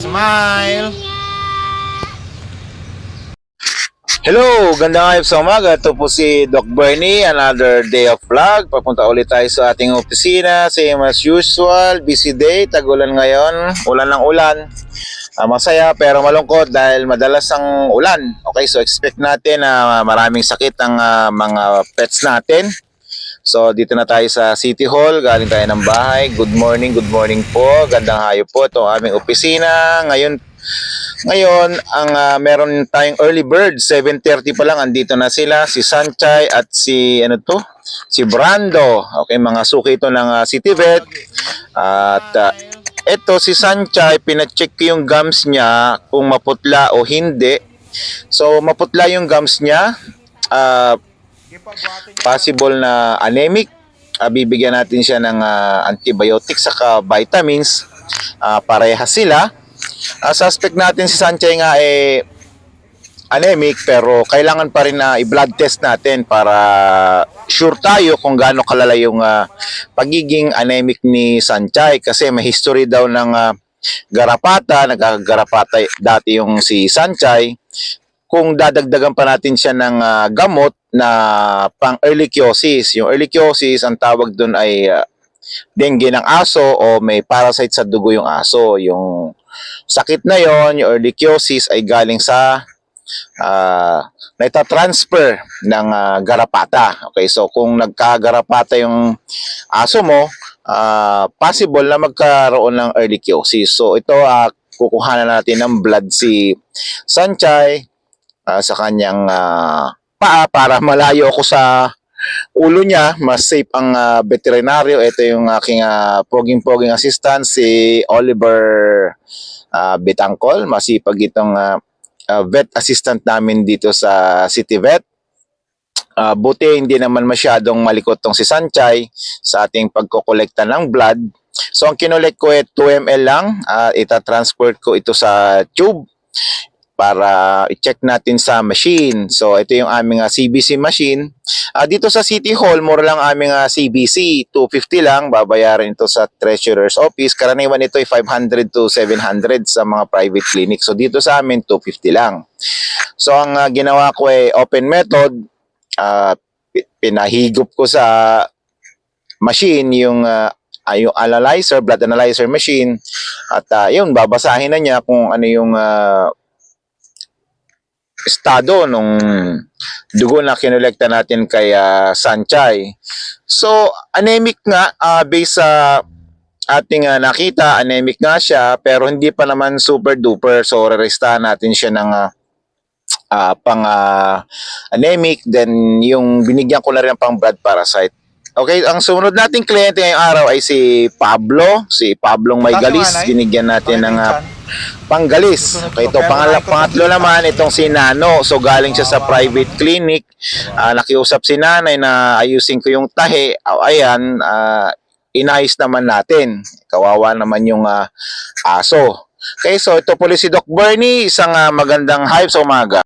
Smile! Hello! Gandang ayop sa umaga. Ito po si Doc Bernie. Another day of vlog. Papunta ulit tayo sa ating opisina. Same as usual. Busy day. Tagulan ngayon. Ulan ng ulan. Ah, masaya pero malungkot dahil madalas ang ulan. Okay, so expect natin na maraming sakit ang ah, mga pets natin. So dito na tayo sa City Hall, galing tayo ng bahay. Good morning, good morning po. Gandang hayop po ito aming opisina. Ngayon ngayon, ang ah, meron tayong early bird, 7:30 pa lang andito na sila, si Sanchay at si ano to? Si Brando. Okay, mga suki ito ng ah, City Vet. At ah, ito si Sanchay, pina-check ko yung gums niya kung maputla o hindi. So maputla yung gums niya. Ah, possible na anemic. Ah, bibigyan natin siya ng ah, antibiotics saka vitamins. Ah, parehas sila. Ang suspect natin si Sanchez nga eh anemic pero kailangan pa rin na i-blood test natin para sure tayo kung gaano kalala yung ah, pagiging anemic ni Sanchay kasi may history daw ng ah, garapata, nagkagarapata dati yung si Sanchay. Kung dadagdagan pa natin siya ng ah, gamot na pang ehrlichiosis, yung ehrlichiosis ang tawag doon ay ah, dengue ng aso o may parasite sa dugo yung aso. Yung sakit na yon, yung ehrlichiosis ay galing sa uh, transfer ng ah, garapata. Okay, so kung nagkagarapata yung aso mo, ah, possible na magkaroon ng ehrlichiosis. So ito, ah, kukuha na natin ng blood si Sanchay ah, sa kanyang ah, paa para malayo ako sa ulo niya, mas safe ang ah, veterinaryo. Ito yung aking ah, poging-poging assistant, si Oliver uh, Betangkol. Masipag itong ah, ah, vet assistant namin dito sa City Vet. Ah, buti hindi naman masyadong malikot tong si Sanchay sa ating pagkokolekta ng blood. So ang kinolek ko ay 2 ml lang. Ah, ita-transport ko ito sa tube para i-check natin sa machine. So ito yung aming ah, CBC machine. Ah, dito sa City Hall, mura lang aming ah, CBC, 250 lang, babayaran ito sa Treasurer's Office. Karaniwan ito ay 500 to 700 sa mga private clinic. So dito sa amin, 250 lang. So ang ah, ginawa ko ay open method, pi- pinahigop ko sa machine yung ah, yung analyzer, blood analyzer machine at ah, yun, babasahin na niya kung ano yung ah, estado nung dugo na kinolekta natin kay ah, Sanchay. So, anemic nga, ah, based sa ating ah, nakita, anemic nga siya, pero hindi pa naman super duper. So, rerestahan natin siya ng ah, ah, pang ah, anemic. Then, yung binigyan ko na rin ng pang blood parasite. Okay, ang sumunod nating kliyente ngayong araw ay si Pablo, si Pablong Maygalis. Binigyan natin ng Pinsan. Panggalis. Okay, ito ko pangatlo naman itong si Nano. So galing siya sa private clinic. Ah, nakiusap si nanay na ayusin ko yung tahi. Ah, ayan, ah, inayos naman natin. Kawawa naman yung ah, aso. Okay, so ito po si Doc Bernie, isang ah, magandang hype sa umaga.